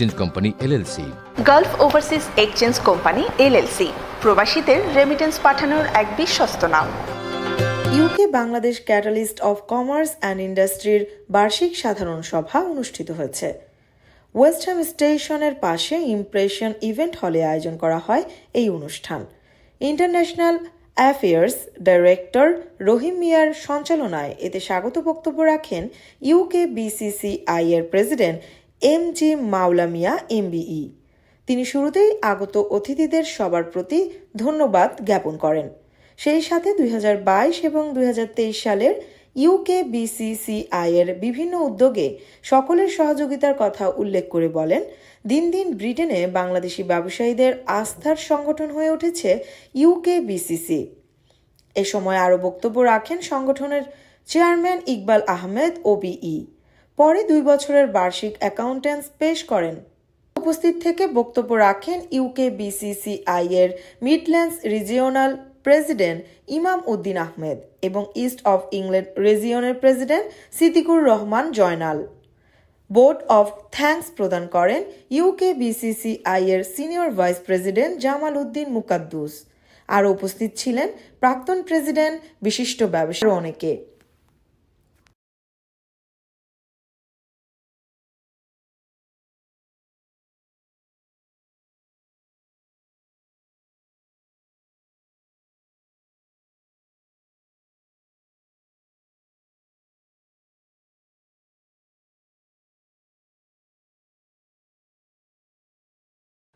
Change company LLC gulf overseas exchange company LLC প্রবাসীদের remittance পাঠানোর এক বিশ্বস্ত নাম। UK Bangladesh catalyst of commerce and ইন্ডাস্ট্রির বার্ষিক সাধারণ সভা অনুষ্ঠিত হয়েছে। ওয়েস্টহ্যাম স্টেশনের পাশে ইমপ্রেশন ইভেন্ট হলে আয়োজন করা হয় এই অনুষ্ঠান। ইন্টারন্যাশনাল অ্যাফেয়ার্স ডাইরেক্টর রহিম মিয়ার সঞ্চালনায় এতে স্বাগত বক্তব্য রাখেন ইউকে বিসিসিআই এর president M G Mawla Miah MBE তিনি শুরুতেই আগত অতিথিদের সবার প্রতি ধন্যবাদ জ্ঞাপন করেন। সেই সাথে দুই হাজার বাইশ এবং দুই হাজার তেইশ সালের ইউকে বিসিসিআই এর বিভিন্ন উদ্যোগে সকলের সহযোগিতার কথা উল্লেখ করে বলেন, দিন দিন ব্রিটেনে বাংলাদেশি ব্যবসায়ীদের আস্থার সংগঠন হয়ে উঠেছে ইউকে বিসিসি এ সময় আরও বক্তব্য রাখেন সংগঠনের চেয়ারম্যান ইকবাল আহমেদ ওবিই পরে দুই বছরের বার্ষিক অ্যাকাউন্টেন্স পেশ করেন। উপস্থিত থেকে বক্তব্য রাখেন ইউকে বিসিসিআই এর Midlands regional president Imam Uddin Ahmed এবং east of England রিজিয়নের president Siddiqur Rahman Joynal. Board of thanks প্রদান করেন ইউকে বিসিসিআই এর senior vice president Jamal Uddin Mukaddus. আরও উপস্থিত ছিলেন প্রাক্তন প্রেসিডেন্ট, বিশিষ্ট ব্যবসায়ী অনেকে।